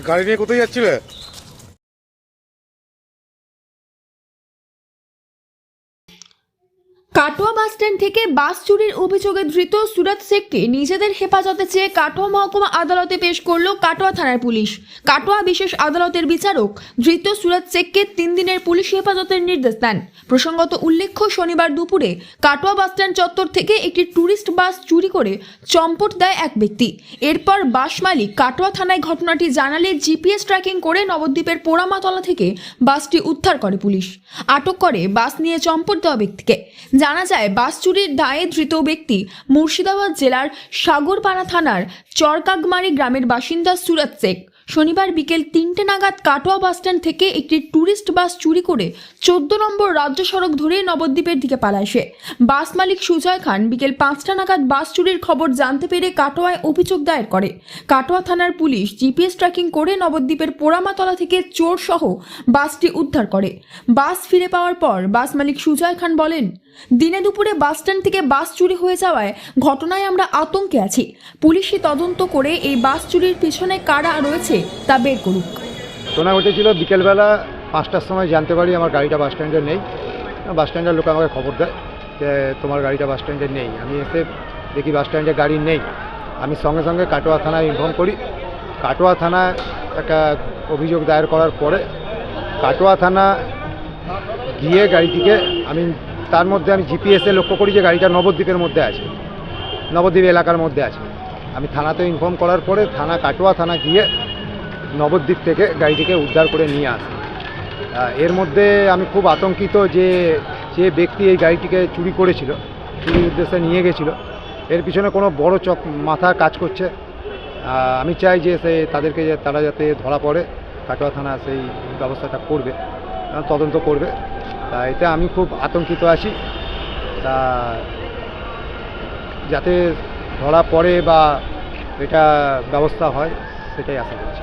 গাড়ি নিয়ে কোথায় যাচ্ছিলে কাটোয়া বাস স্ট্যান্ড থেকে বাস চুরির অভিযোগে ধৃত সুরত শেখকে নিজেদের হেফাজতে চেয়ে কাটোয়া মহকুমা আদালতে পেশ করল কাটোয়া থানার পুলিশ। কাটোয়া বিশেষ আদালতের বিচারক ধৃত সুরত শেখকে তিন দিনের পুলিশ হেফাজতের নির্দেশ দেন। প্রসঙ্গত উল্লেখ্য, শনিবার দুপুরে কাটোয়া বাস স্ট্যান্ড চত্বর থেকে একটি ট্যুরিস্ট বাস চুরি করে চম্পট দেয় এক ব্যক্তি। এরপর বাস মালিক কাটোয়া থানায় ঘটনাটি জানালে জিপিএস ট্র্যাকিং করে নবদ্বীপের পোড়ামাতলা থেকে বাসটি উদ্ধার করে পুলিশ। আটক করে বাস নিয়ে চম্পট দেওয়া ব্যক্তিকে। জানা যায়, বাস চুরির দায়ে ধৃত ব্যক্তি মুর্শিদাবাদ জেলার সাগরপাড়া থানার চরকাগমারি গ্রামের বাসিন্দা সুরাত শেখ। শনিবার বিকেল তিনটে নাগাদ কাটোয়া বাসস্ট্যান্ড থেকে একটি ট্যুরিস্ট বাস চুরি করে চোদ্দ নম্বর রাজ্য সড়ক ধরে নবদ্বীপের দিকে পালায় সে। বাস মালিক সুজয় খান বিকেল পাঁচটা নাগাদ বাস চুরির খবর জানতে পেরে কাটোয়ায় অভিযোগ দায়ের করে। কাটোয়া থানার পুলিশ জিপিএস ট্র্যাকিং করে নবদ্বীপের পোড়ামাতলা থেকে চোর সহ বাসটি উদ্ধার করে। বাস ফিরে পাওয়ার পর বাস মালিক সুজয় খান বলেন দিনে দুপুরে বাস স্ট্যান্ড থেকে বাস চুরি হয়ে যাওয়ায় ঘটনায় আমরা আতঙ্কে আছি। পুলিশি তদন্ত করে এই বাস চুরির পিছনে কারা রয়েছে তা বের করুক। ঘটনা ঘটেছিল বিকেলবেলা পাঁচটার সময় জানতে পারি আমার গাড়িটা বাস স্ট্যান্ডে নেই। বাস স্ট্যান্ডের লোক আমাকে খবর দেয় যে তোমার গাড়িটা বাস স্ট্যান্ডে নেই। আমি এসে দেখি বাস স্ট্যান্ডে গাড়ি নেই। আমি সঙ্গে সঙ্গে কাটোয়া থানায় ইনফর্ম করি। কাটোয়া থানায় একটা অভিযোগ দায়ের করার পরে কাটোয়া থানা গিয়ে গাড়িটিকে আমি তার মধ্যে আমি জিপিএসে লক্ষ্য করি যে গাড়িটা নবদ্বীপের মধ্যে আছে, নবদ্বীপ এলাকার মধ্যে আছে। আমি থানাতে ইনফর্ম করার পরে থানা কাটোয়া থানা গিয়ে নবদ্বীপ থেকে গাড়িটিকে উদ্ধার করে নিয়ে আসি। এর মধ্যে আমি খুব আতঙ্কিত যে যে ব্যক্তি এই গাড়িটিকে চুরি করেছিল, চুরির উদ্দেশ্যে নিয়ে গেছিল। এর পিছনে কোনো বড় চক মাথা কাজ করছে। আমি চাই যে সে তাদেরকে তারা যাতে ধরা পড়ে, কাটোয়া থানা সেই ব্যবস্থাটা করবে তদন্ত করবে। তা এটা আমি খুব আতঙ্কিত আছি। তা যাতে ধরা পড়ে বা এটা ব্যবস্থা হয়, সেটাই আশা করছি।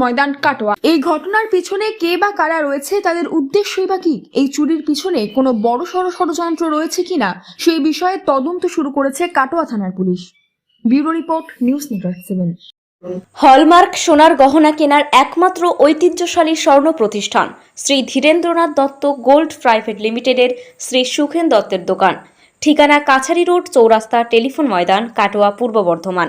ময়দান কাটোয়া। এই ঘটনার পিছনে কে বা কারা রয়েছে, তাদের উদ্দেশ্যই বা কি? এই চুরির পিছনে কোনো বড় সড় ষড়যন্ত্র রয়েছে কিনা, সেই বিষয়ে তদন্ত শুরু করেছে কাটোয়া থানার police. Bureau report, news network seven. Hallmark সোনার গহনা কেনার একমাত্র ঐতিহ্যশালী স্বর্ণ প্রতিষ্ঠান শ্রী ধীরেন্দ্রনাথ দত্ত গোল্ড প্রাইভেট লিমিটেডের শ্রী সুখেন দত্তের দোকান। ঠিকানা কাছারি রোড, চৌরাস্তা টেলিফোন ময়দান, কাটোয়া, পূর্ব বর্ধমান।